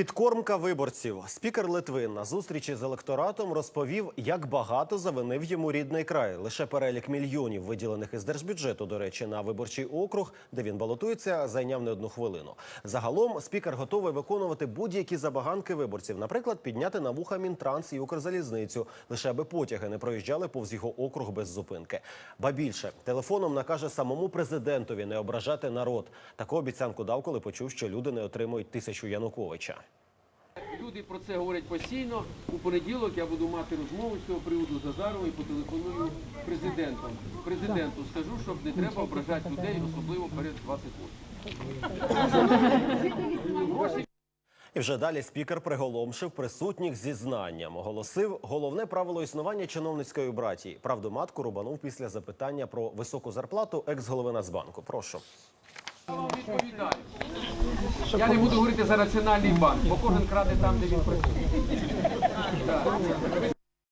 Підкормка виборців. Спікер Литвин на зустрічі з електоратом розповів, як багато завинив йому рідний край. Лише перелік мільйонів, виділених із держбюджету, до речі, на виборчий округ, де він балотується, зайняв не одну хвилину. Загалом спікер готовий виконувати будь-які забаганки виборців, наприклад, підняти на вуха Мінтранс і Укрзалізницю, лише аби потяги не проїжджали повз його округ без зупинки. Ба більше телефоном накаже самому президентові не ображати народ. Таку обіцянку дав, коли почув, що люди не отримують тисячу Януковича. Люди про це говорять постійно. У понеділок я буду мати розмову з цього приводу з Азаровим і потелефоную президентом. Президенту скажу, щоб не треба ображати людей, особливо перед 28. І вже далі спікер приголомшив присутніх зізнанням. Оголосив головне правило існування чиновницької братії. Правду матку рубанув після запитання про високу зарплату екс-голови Нацбанку. Прошу. Я вам відповідаю. Я не буду говорити за національний банк, бо кожен краде там, де він працює.